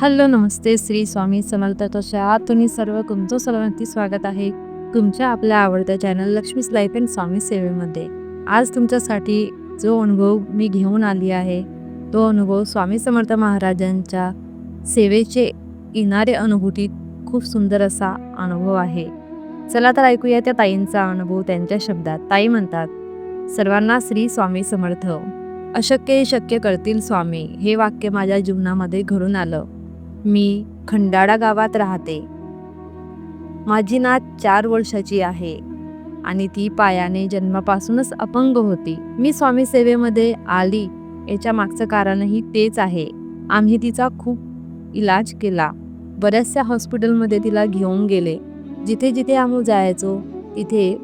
Hello नमस्ते. श्री स्वामी समर्थ कशा तुम्ही सर्व तुमचं सर्वांती स्वागत आहे तुमच्या आपल्या आवडत्या channel Laxmi's life and Swami सेवेमध्ये. आज तुमच्यासाठी जो अनुभव मी घेऊन आली आहे तो अनुभव स्वामी समर्थ महाराजांच्या सेवेचे येणारे अनुभूतीत खूप सुंदर असा अनुभव आहे. चला तर ऐकूया त्या ताईंचा अनुभव त्यांच्या शब्दात. ताई म्हणतात सर्वांना श्री स्वामी समर्थ. अशक्य हे शक्य करतील स्वामी. हे वाक्य माझ्या जीवनामध्ये घडून आलं. मी खंडाळा गावात राहते. माझी नात चार वर्षाची आहे आणि ती पायाने जन्मापासूनच अपंग होती. मी स्वामी सेवेमध्ये आली. याच्या मागचं कारणही तेच आहे. आम्ही तिचा खूप इलाज केला. बऱ्याचशा हॉस्पिटलमध्ये तिला घेऊन गेले. जिथे जिथे आम्ही जायचो तिथे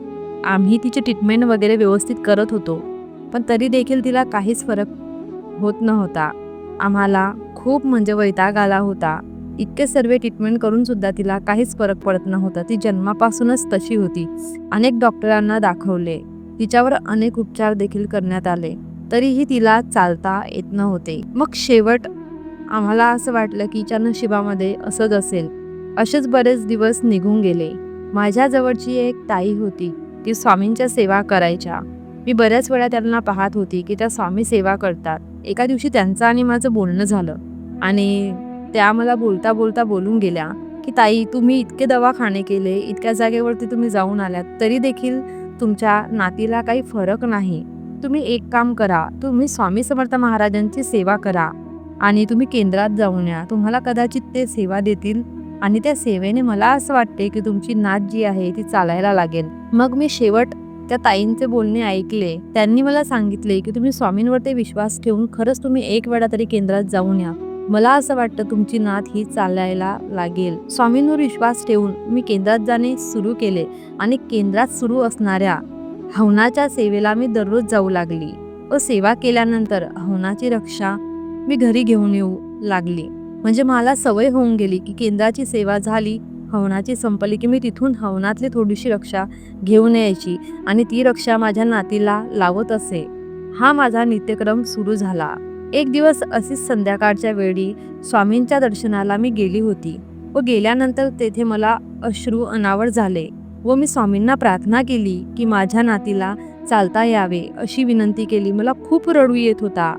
आम्ही तिची ट्रीटमेंट वगैरे व्यवस्थित करत होतो. पण तरी देखील तिला काहीच फरक होत नव्हता. आम्हाला खूप म्हणजे वैताग आला होता. इतके सर्व ट्रीटमेंट करून सुद्धा तिला काहीच फरक पडत नव्हता. ती जन्मापासूनच तशी होती. अनेक डॉक्टरांना दाखवले. तिच्यावर अनेक उपचार देखील करण्यात आले. तरीही तिला चालता येत नव्हते. मग शेवट आम्हाला असं वाटलं की हिच्या नशिबामध्ये असंच असेल. असेच बरेच दिवस निघून गेले. माझ्याजवळची एक ताई होती. ती स्वामींच्या सेवा करायच्या. मी बऱ्याच वेळा त्यांना पाहत होती की त्या स्वामी सेवा करतात. एका दिवशी त्यांचं आणि माझं बोलणं झालं. आणि त्या मला बोलता बोलता बोलून गेल्या की ताई तुम्ही इतके दवाखाने केले इतक्या जागेवरती तुम्ही जाऊन आल्यात तरी देखील तुमच्या नातीला काही फरक नाही. तुम्ही एक काम करा तुम्ही स्वामी समर्थ महाराजांची सेवा करा आणि तुम्ही केंद्रात जाऊन या. तुम्हाला कदाचित ते सेवा देतील आणि त्या सेवेने मला असं वाटते की तुमची नात जी आहे ती चालायला लागेल. मग मी शेवट त्या ताईंचे बोलणे ऐकले. त्यांनी मला सांगितले की तुम्ही स्वामींवरती विश्वास ठेवून खरंच तुम्ही एक वेळा तरी केंद्रात जाऊन या. मला असं वाटतं तुमची नात ही चालायला लागेल. स्वामींवर विश्वास ठेवून मी केंद्रात जाणे सुरू केले आणि केंद्रात सुरू असणाऱ्या हवनाच्या सेवेला मी दररोज जाऊ लागली व सेवा केल्यानंतर हवनाची रक्षा मी घरी घेऊन येऊ लागली. म्हणजे मला सवय होऊन गेली की केंद्राची सेवा झाली हवनाची संपली की मी तिथून हवनातली थोडीशी रक्षा घेऊन यायची आणि ती रक्षा माझ्या नातीला लावत असे. हा माझा नित्यक्रम सुरू झाला. एक दिवस अशीच संध्याकाळच्या वेळी स्वामींच्या दर्शनाला मी गेली होती व गेल्यानंतर तेथे मला अश्रू अनावर झाले व मी स्वामींना प्रार्थना केली की माझ्या नातीला चालता यावे अशी विनंती केली. मला खूप रडू येत होता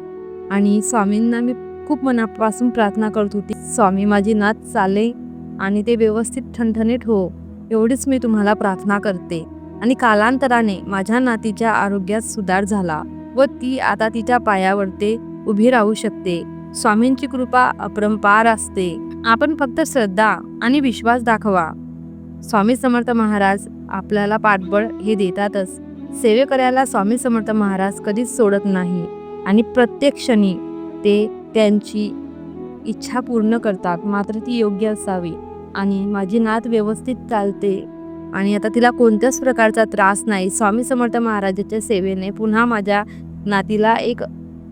आणि स्वामींना मी खूप मनापासून प्रार्थना करत होती. स्वामी माझी नात चाले आणि ते व्यवस्थित ठणठणीत हो एवढीच मी तुम्हाला प्रार्थना करते. आणि कालांतराने माझ्या नातीच्या आरोग्यात सुधार झाला व ती आता तिच्या पायावरती उभी राहू शकते. स्वामींची कृपा अपरंपार असते. आपण फक्त श्रद्धा आणि विश्वास दाखवा. स्वामी समर्थ महाराज आपल्याला पाठबळ हे देतातच. सेवे करायला स्वामी समर्थ महाराज कधीच सोडत नाही आणि प्रत्येक क्षणी ते त्यांची इच्छा पूर्ण करतात. मात्र ती योग्य असावी आणि माझी नात व्यवस्थित चालते आणि आता तिला कोणत्याच प्रकारचा त्रास नाही. स्वामी समर्थ महाराजाच्या सेवेने पुन्हा माझ्या नातीला एक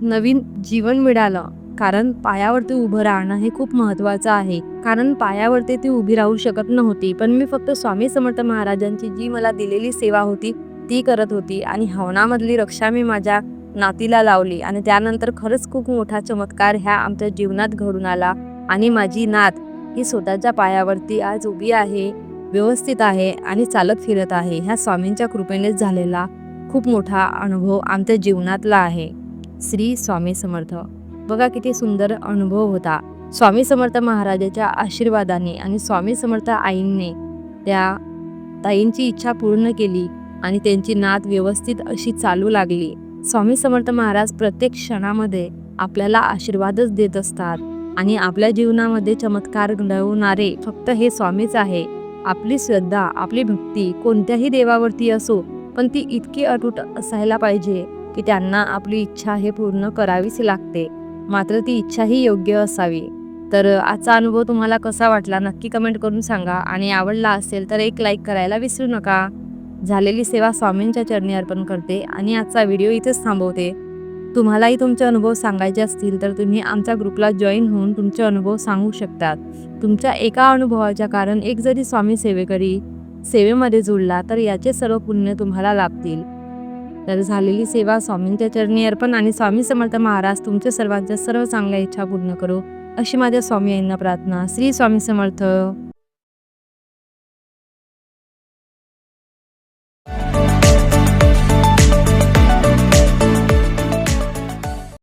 नवीन जीवन मिळालं. कारण पायावरती उभं राहणं हे खूप महत्त्वाचं आहे. कारण पायावरती ती उभी राहू शकत नव्हती. पण मी फक्त स्वामी समर्थ महाराजांची जी मला दिलेली सेवा होती ती करत होती आणि हवनामधली रक्षा मी माझ्या नातीला लावली आणि त्यानंतर खरंच खूप मोठा चमत्कार ह्या आमच्या जीवनात घडून आला आणि माझी नात ही स्वतःच्या पायावरती आज उभी आहे व्यवस्थित आहे आणि चालत फिरत आहे. ह्या स्वामींच्या कृपेनेच झालेला खूप मोठा अनुभव आमच्या जीवनातला आहे. श्री स्वामी समर्थ. बघा किती सुंदर अनुभव होता. स्वामी समर्थ महाराजाच्या आशीर्वादाने आणि स्वामी समर्थ आईंनी त्या ताईंची इच्छा पूर्ण केली आणि त्यांची नात व्यवस्थित अशी चालू लागली. स्वामी समर्थ महाराज प्रत्येक क्षणामध्ये आपल्याला आशीर्वादच देत असतात आणि आपल्या जीवनामध्ये चमत्कार घडवणारे फक्त हे स्वामीच आहे. आपली श्रद्धा आपली भक्ती कोणत्याही देवावरती असो पण ती इतकी अटूट असायला पाहिजे. की त्यांना आपली इच्छा हे पूर्ण करावीच लागते. मात्र ती इच्छाही योग्य असावी. तर आजचा अनुभव तुम्हाला कसा वाटला नक्की कमेंट करून सांगा आणि आवडला असेल तर एक लाईक करायला विसरू नका. झालेली सेवा स्वामींच्या चरणी अर्पण करते आणि आजचा व्हिडिओ इथेच थांबवते. तुम्हालाही तुमचे अनुभव सांगायचे असतील तर तुम्ही आमच्या ग्रुपला जॉईन होऊन तुमचे अनुभव सांगू शकतात. तुमच्या एका अनुभवाच्या कारण एक जरी स्वामी सेवेकरी सेवेमध्ये जुळला तर याचे सर्व पुण्य तुम्हाला लाभतील. तर झालेली सेवा स्वामींच्या चरणी अर्पण आणि स्वामी समर्थ महाराज तुमच्या सर्वांच्या सर्व चांगल्या इच्छा पूर्ण करो. अशी माझ्या स्वामी यांना प्रार्थना. श्री स्वामी समर्थ.